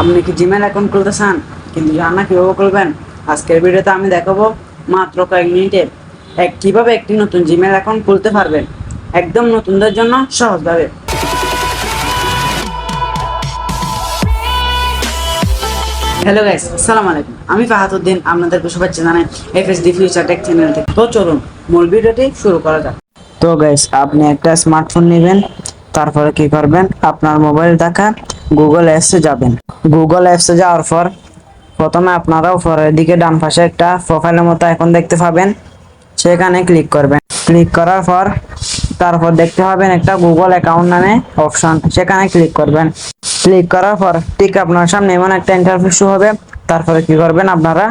আপনি কি Gmail account খুলতে চান কিন্তু জান না কীভাবে খুলবেন? আজকের ভিডিওতে আমি দেখাবো মাত্র কয়েক মিনিটে এক কীভাবে একটি নতুন জিমেল অ্যাকাউন্ট খুলতে পারবেন। একদম নতুনদের জন্য সহজভাবে। হ্যালো গাইস আসসালামু আলাইকুম। আমি ফাহাদুদ্দিন আপনাদেরকে শুভেচ্ছা জানাই এফএসডি ফিউচার টেক চ্যানেল থেকে। তো চলুন, মূল ভিডিওটি শুরু করা যাক। তো গাইস আপনি একটা স্মার্টফোন নেবেন, তারপরে কি করবেন? আপনার মোবাইল দেখা গুগল অ্যাপসে যাবেন। গুগল অ্যাপসে যাওয়ার পর প্রথমে আপনারা উপরের দিকে ডান পাশে একটা প্রোফাইলের মতো এখন দেখতে পাবেন। সেখানে ক্লিক করবেন। ক্লিক করার পর তারপর দেখতে পাবেন একটা গুগল অ্যাকাউন্ট নামে অপশন সেখানে ক্লিক করবেন। ক্লিক করার পর ঠিক আপনার সামনে এমন একটা ইন্টারফেস শো হবে। তারপরে কি করবেন আপনারা?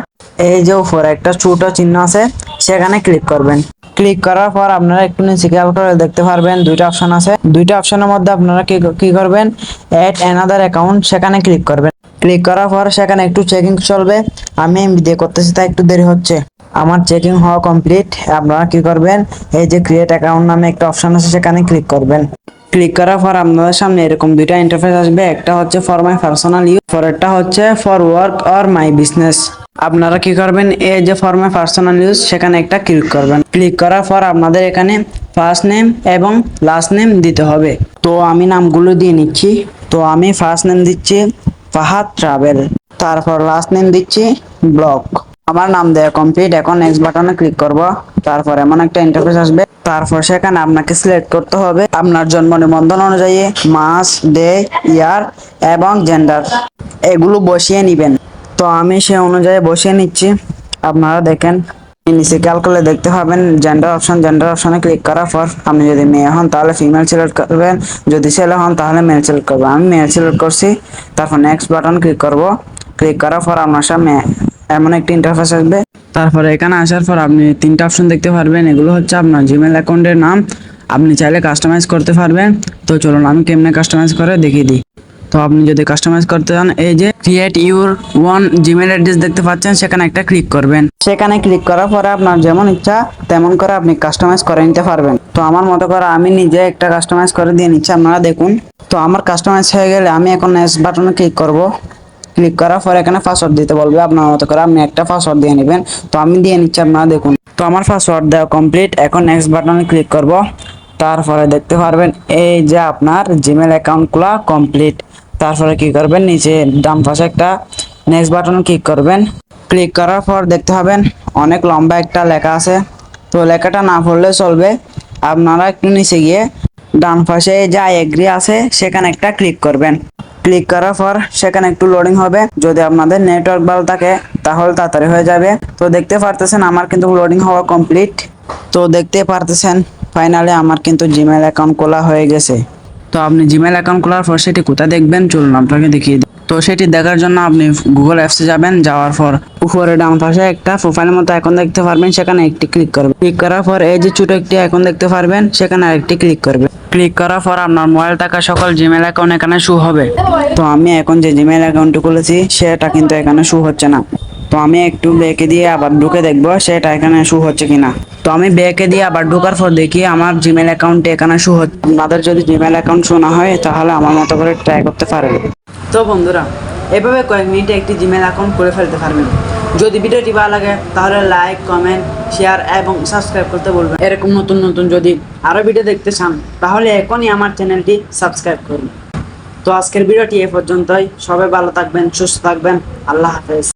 এই যে উপরে একটা ছোট চিহ্ন আছে, সেখানে ক্লিক করবেন। ক্লিক করার পর আপনারা একটু নিচে খেয়াল করে দেখতে পারবেন দুইটা অপশন আছে। দুইটা অপশনের মধ্যে আপনারা কি কি করবেন? অ্যাড অ্যানাদার অ্যাকাউন্ট সেখানে ক্লিক করবেন। ক্লিক করার পর সেখানে একটু চেকিং চলবে। আমি দিয়ে করতেছি, তাই একটু দেরি হচ্ছে। আমার চেকিং হওয়া কমপ্লিট আপনারা কি করবেন? এই যে ক্রিয়েট অ্যাকাউন্ট নামে একটা অপশন আছে, সেখানে ক্লিক করবেন। ক্লিক করার পর আপনাদের সামনে এরকম দুইটা ইন্টারফেস আসবে। একটা হচ্ছে ফর মাই পার্সোনাল ইউজ পরেরটা হচ্ছে for work or my business আপনারা কি করবেন? এই যে ফর মাই পার্সোনাল ইউজ সেখানে একটা ক্লিক করবেন। ক্লিক করার পর আপনাদের এখানে ফার্স্ট নেম এবং লাস্ট নেম দিতে হবে। তো আমি নামগুলো দিয়ে নিচ্ছি। তো আমি ফার্স্ট নেম দিচ্ছি ফাহাদ ট্রাভেল। তারপর লাস্ট নেম দিচ্ছি ব্লক। আমার নাম দেওয়া কমপ্লিট এখন নেক্সট বাটনে ক্লিক করব। তারপর এমন একটা ইন্টারফেস আসবে, তারপর সেখানে আপনাকে সিলেক্ট করতে হবে আপনার জন্ম নিবন্ধন অনুযায়ী মাস ডে ইয়ার এবং জেন্ডার এগুলো বসিয়ে নেবেন। তো আমি সে অনুযায়ী বসিয়ে নিচ্ছি। আপনারা দেখেন নিচে খেয়াল করলে দেখতে পাবেন জেন্ডার অপশন জেন্ডার অপশনে ক্লিক করার পর আপনি যদি মেয়ে হন তাহলে ফিমেল সিলেক্ট করবেন। যদি ছেলে হন তাহলে মেল সিলেক্ট করবেন। আমি মেল সিলেক্ট করছি, তারপর নেক্সট বাটন ক্লিক করব। ক্লিক করার পর আপনার সামনে এমন একটি ইন্টারফেস আসবে। তারপরে এখানে আসার পর আপনি তিনটা অপশন দেখতে পারবেন। এগুলো হচ্ছে আপনার জিমেল অ্যাকাউন্টের নাম। আপনি চাইলে কাস্টমাইজ করতে পারবেন। তো চলুন, আমি কেমনে কাস্টমাইজ করে দেখিয়ে দিই। তো আপনি যদি কাস্টমাইজ করতে চান, এই যে create your own Gmail address দেখতে পাচ্ছেন, সেখানে একটা ক্লিক করবেন। সেখানে ক্লিক করার পরে আপনার যেমন ইচ্ছা, তেমন করে আপনি কাস্টমাইজ করে নিতে পারবেন। তো আমার মতো করে আমি নিজে একটা কাস্টমাইজ করে দিয়ে নিচ্ছি, আপনারা দেখুন। তো আমার কাস্টমাইজ হয়ে গেলে আমি এখন নেক্সট বাটনে ক্লিক করব। ক্লিক করার পর এখানে পাসওয়ার্ড দিতে বলবে, আপনার মতো করে আপনি একটা পাসওয়ার্ড দিয়ে নেবেন। তো আমি দিয়ে নিচ্ছি আপনারা দেখুন। তো আমার পাসওয়ার্ড দেওয়া কমপ্লিট এখন নেক্সট বাটনে ক্লিক করব। তারপরে দেখতে পারবেন, এই যে আপনার জিমেল অ্যাকাউন্ট খোলা কমপ্লিট তারপরে কি করবেন, নিচে ডান পাশে একটা নেক্সট বাটন ক্লিক করবেন। ক্লিক করার পর দেখতে পাবেন, অনেক লম্বা একটা লেখা আছে। তো লেখাটা না পড়লে চলবে। আপনারা একটু নিচে গিয়ে ডান পাশে যা এগ্রি আছে, সেখানে একটা ক্লিক করবেন। ক্লিক করার পর সেখানে একটু লোডিং হবে। যদি আপনাদের নেটওয়ার্ক ভালো থাকে, তাহলে তাড়াতাড়ি হয়ে যাবে। তো দেখতে পারতেছেন আমার কিন্তু লোডিং হওয়া কমপ্লিট তো দেখতে পারতেছেন ফাইনালি আমার কিন্তু জিমেল অ্যাকাউন্ট খোলা হয়ে গেছে। তো আপনি জিমেল অ্যাকাউন্ট খোলার পর সেটি কোথায় দেখবেন? চলুন আপনাকে দেখিয়ে দিই। তো সেটি দেখার জন্য আপনি গুগল অ্যাপসে যাবেন। যাওয়ার পর উপরে ডান পাশে একটা প্রোফাইলের মতো এখন দেখতে পারবেন। সেখানে একটি ক্লিক করবেন। ক্লিক করার পর এই যে ছোট একটি এখন দেখতে পারবেন। সেখানে আরেকটি ক্লিক করবে ক্লিক করার পর আপনার মোবাইল থাকা সকল জিমেল অ্যাকাউন্ট এখানে শু হবে। তো আমি এখন যে জিমেল অ্যাকাউন্টটি খুলেছি, সেটা কিন্তু এখানে শু হচ্ছে না। তো আমি একটু ব্যাকে দিয়ে আবার ঢুকে দেখব সেটা এখানে শু হচ্ছে কিনা। তো আমি ব্যাকে দিয়ে আবার ঢোকার পর দেখি আমার জিমেল অ্যাকাউন্টে এখানে শু হচ্ছে। আপনাদের যদি জিমেল অ্যাকাউন্ট শো না হয়, তাহলে আমার মতো করে ট্রাই করতে পারবে। তো বন্ধুরা, এভাবে কয়েক মিনিটে একটি জিমেল অ্যাকাউন্ট করে ফেলতে পারবেন। যদি ভিডিওটি ভালো লাগে, তাহলে লাইক কমেন্ট শেয়ার এবং সাবস্ক্রাইব করতে বলবেন এরকম নতুন নতুন যদি আরও ভিডিও দেখতে চান, তাহলে এখনই আমার চ্যানেলটি সাবস্ক্রাইব করুন। তো আজকের ভিডিওটি এ পর্যন্তই। সবাই ভালো থাকবেন, সুস্থ থাকবেন। আল্লাহ হাফেজ।